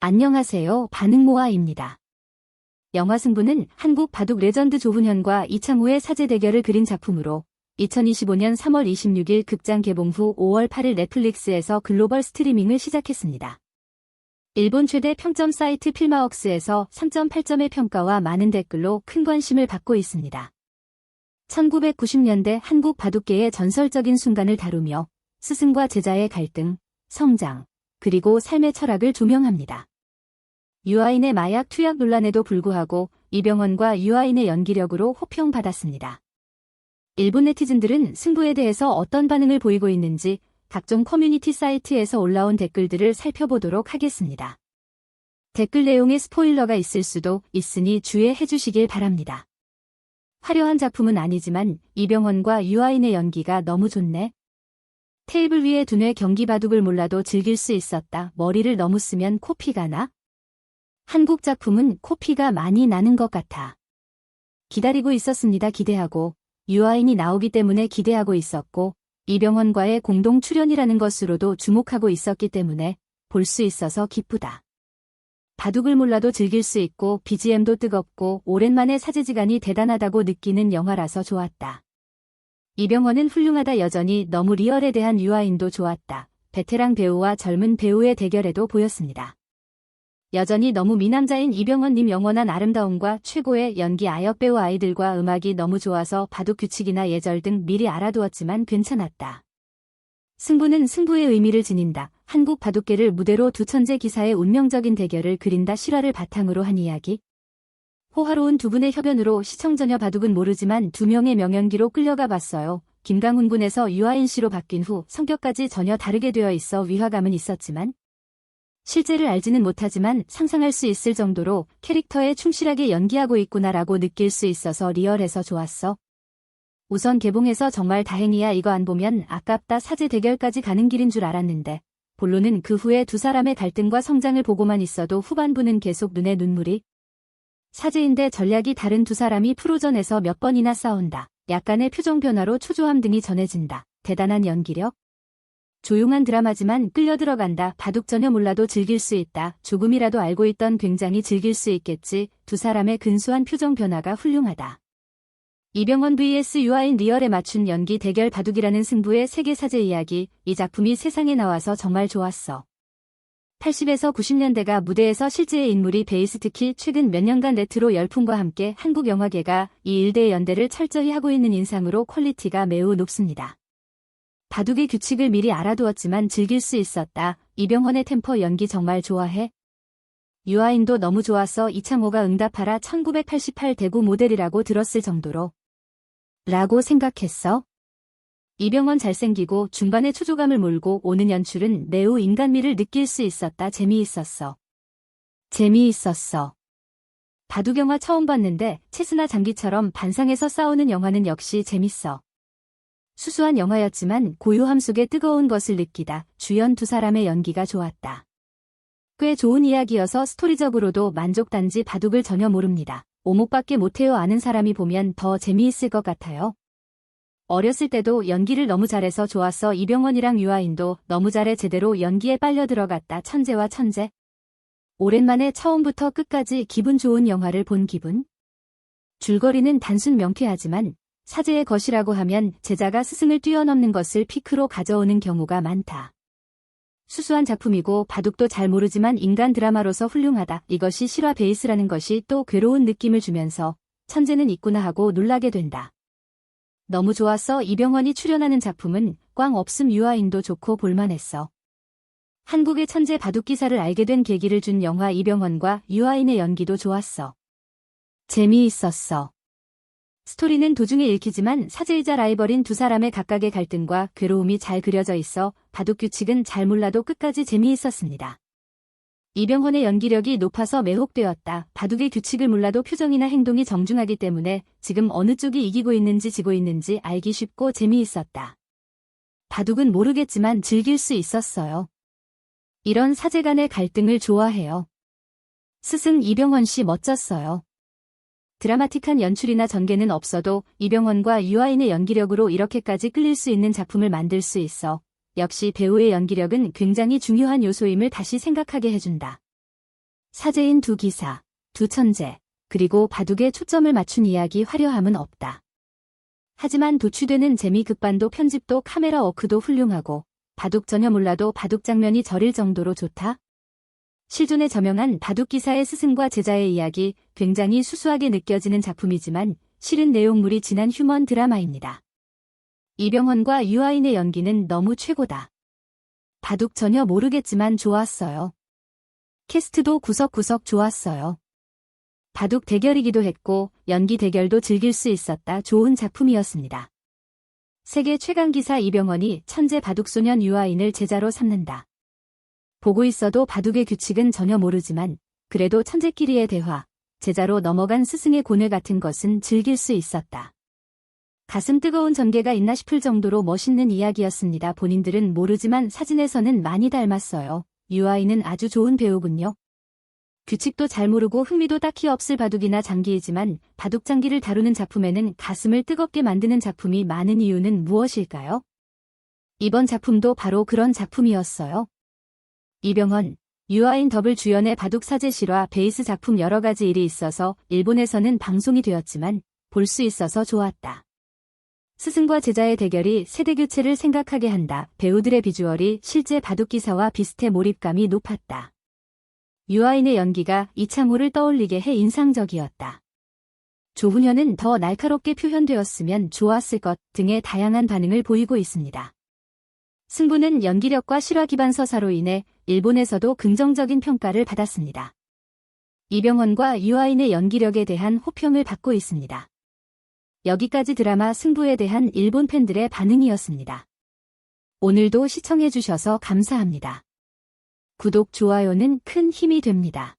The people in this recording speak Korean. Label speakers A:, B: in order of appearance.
A: 안녕하세요. 반응모아입니다. 영화 승부는 한국 바둑 레전드 조훈현과 이창호의 사제 대결을 그린 작품으로 2025년 3월 26일 극장 개봉 후 5월 8일 넷플릭스에서 글로벌 스트리밍을 시작했습니다. 일본 최대 평점 사이트 필마웍스에서 3.8점의 평가와 많은 댓글로 큰 관심을 받고 있습니다. 1990년대 한국 바둑계의 전설적인 순간을 다루며 스승과 제자의 갈등, 성장, 그리고 삶의 철학을 조명합니다. 유아인의 마약 투약 논란에도 불구하고 이병헌과 유아인의 연기력으로 호평받았습니다. 일본 네티즌들은 승부에 대해서 어떤 반응을 보이고 있는지 각종 커뮤니티 사이트에서 올라온 댓글들을 살펴보도록 하겠습니다. 댓글 내용에 스포일러가 있을 수도 있으니 주의해 주시길 바랍니다. 화려한 작품은 아니지만 이병헌과 유아인의 연기가 너무 좋네. 테이블 위에 두뇌 경기 바둑을 몰라도 즐길 수 있었다. 머리를 너무 쓰면 코피가 나? 한국 작품은 코피가 많이 나는 것 같아. 기다리고 있었습니다. 기대하고 유아인이 나오기 때문에 기대하고 있었고 이병헌과의 공동 출연이라는 것으로도 주목하고 있었기 때문에 볼 수 있어서 기쁘다. 바둑을 몰라도 즐길 수 있고 BGM도 뜨겁고 오랜만에 사제지간이 대단하다고 느끼는 영화라서 좋았다. 이병헌은 훌륭하다 여전히 너무 리얼에 대한 유아인도 좋았다. 베테랑 배우와 젊은 배우의 대결에도 보였습니다. 여전히 너무 미남자인 이병헌님 영원한 아름다움과 최고의 연기 아역 배우 아이들과 음악이 너무 좋아서 바둑 규칙이나 예절 등 미리 알아두었지만 괜찮았다. 승부는 승부의 의미를 지닌다. 한국 바둑계를 무대로 두 천재 기사의 운명적인 대결을 그린다 실화를 바탕으로 한 이야기. 호화로운 두 분의 협연으로 시청 전혀 바둑은 모르지만 두 명의 명연기로 끌려가 봤어요. 김강훈 군에서 유아인 씨로 바뀐 후 성격까지 전혀 다르게 되어 있어 위화감은 있었지만 실제를 알지는 못하지만 상상할 수 있을 정도로 캐릭터에 충실하게 연기하고 있구나라고 느낄 수 있어서 리얼해서 좋았어. 우선 개봉해서 정말 다행이야 이거 안 보면 아깝다 사제 대결까지 가는 길인 줄 알았는데 본론은 그 후에 두 사람의 갈등과 성장을 보고만 있어도 후반부는 계속 눈에 눈물이 사제인데 전략이 다른 두 사람이 프로전에서 몇 번이나 싸운다. 약간의 표정 변화로 초조함 등이 전해진다. 대단한 연기력, 조용한 드라마지만 끌려 들어간다. 바둑 전혀 몰라도 즐길 수 있다. 조금이라도 알고 있던 굉장히 즐길 수 있겠지. 두 사람의 근소한 표정 변화가 훌륭하다. 이병헌 vs 유아인 리얼에 맞춘 연기 대결 바둑이라는 승부의 세계 사제 이야기. 이 작품이 세상에 나와서 정말 좋았어. 80에서 90년대가 무대에서 실제의 인물이 베이스 특히 최근 몇 년간 레트로 열풍과 함께 한국 영화계가 이 일대의 연대를 철저히 하고 있는 인상으로 퀄리티가 매우 높습니다. 바둑의 규칙을 미리 알아두었지만 즐길 수 있었다. 이병헌의 템포 연기 정말 좋아해? 유아인도 너무 좋아서 이창호가 응답하라 1988 대구 모델이라고 들었을 정도로 라고 생각했어? 이병헌 잘생기고 중간에 초조감을 몰고 오는 연출은 매우 인간미를 느낄 수 있었다. 재미있었어. 재미있었어. 바둑 영화 처음 봤는데 체스나 장기처럼 반상에서 싸우는 영화는 역시 재밌어. 수수한 영화였지만 고요함 속에 뜨거운 것을 느끼다 주연 두 사람의 연기가 좋았다. 꽤 좋은 이야기여서 스토리적으로도 만족 단지 바둑을 전혀 모릅니다. 오목밖에 못해요 아는 사람이 보면 더 재미있을 것 같아요. 어렸을 때도 연기를 너무 잘해서 좋았어 이병헌이랑 유아인도 너무 잘해 제대로 연기에 빨려 들어갔다 천재와 천재. 오랜만에 처음부터 끝까지 기분 좋은 영화를 본 기분? 줄거리는 단순 명쾌하지만 사제의 것이라고 하면 제자가 스승을 뛰어넘는 것을 피크로 가져오는 경우가 많다. 수수한 작품이고 바둑도 잘 모르지만 인간 드라마로서 훌륭하다. 이것이 실화 베이스라는 것이 또 괴로운 느낌을 주면서 천재는 있구나 하고 놀라게 된다. 너무 좋았어 이병헌이 출연하는 작품은 꽝 없음 유아인도 좋고 볼만했어. 한국의 천재 바둑 기사를 알게 된 계기를 준 영화 이병헌과 유아인의 연기도 좋았어. 재미있었어. 스토리는 도중에 읽히지만 사제이자 라이벌인 두 사람의 각각의 갈등과 괴로움이 잘 그려져 있어 바둑 규칙은 잘 몰라도 끝까지 재미있었습니다. 이병헌의 연기력이 높아서 매혹되었다. 바둑의 규칙을 몰라도 표정이나 행동이 정중하기 때문에 지금 어느 쪽이 이기고 있는지 지고 있는지 알기 쉽고 재미있었다. 바둑은 모르겠지만 즐길 수 있었어요. 이런 사제 간의 갈등을 좋아해요. 스승 이병헌 씨 멋졌어요. 드라마틱한 연출이나 전개는 없어도 이병헌과 유아인의 연기력으로 이렇게까지 끌릴 수 있는 작품을 만들 수 있어 역시 배우의 연기력은 굉장히 중요한 요소임을 다시 생각하게 해준다. 사제인 두 기사, 두 천재, 그리고 바둑에 초점을 맞춘 이야기 화려함은 없다. 하지만 도취되는 재미 극반도 편집도 카메라 워크도 훌륭하고 바둑 전혀 몰라도 바둑 장면이 저릴 정도로 좋다. 실존에 저명한 바둑 기사의 스승과 제자의 이야기 굉장히 수수하게 느껴지는 작품이지만 실은 내용물이 진한 휴먼 드라마입니다. 이병헌과 유아인의 연기는 너무 최고다. 바둑 전혀 모르겠지만 좋았어요. 캐스트도 구석구석 좋았어요. 바둑 대결이기도 했고 연기 대결도 즐길 수 있었다 좋은 작품이었습니다. 세계 최강 기사 이병헌이 천재 바둑소년 유아인을 제자로 삼는다. 보고 있어도 바둑의 규칙은 전혀 모르지만 그래도 천재끼리의 대화, 제자로 넘어간 스승의 고뇌 같은 것은 즐길 수 있었다. 가슴 뜨거운 전개가 있나 싶을 정도로 멋있는 이야기였습니다. 본인들은 모르지만 사진에서는 많이 닮았어요. 유아인은 아주 좋은 배우군요. 규칙도 잘 모르고 흥미도 딱히 없을 바둑이나 장기이지만 바둑 장기를 다루는 작품에는 가슴을 뜨겁게 만드는 작품이 많은 이유는 무엇일까요? 이번 작품도 바로 그런 작품이었어요. 이병헌, 유아인 더블 주연의 바둑 사제 실화 베이스 작품 여러 가지 일이 있어서 일본에서는 방송이 되었지만 볼 수 있어서 좋았다. 스승과 제자의 대결이 세대 교체를 생각하게 한다. 배우들의 비주얼이 실제 바둑 기사와 비슷해 몰입감이 높았다. 유아인의 연기가 이창호를 떠올리게 해 인상적이었다. 조훈현은 더 날카롭게 표현되었으면 좋았을 것 등의 다양한 반응을 보이고 있습니다. 승부는 연기력과 실화 기반 서사로 인해 일본에서도 긍정적인 평가를 받았습니다. 이병헌과 유아인의 연기력에 대한 호평을 받고 있습니다. 여기까지 드라마 승부에 대한 일본 팬들의 반응이었습니다. 오늘도 시청해주셔서 감사합니다. 구독, 좋아요는 큰 힘이 됩니다.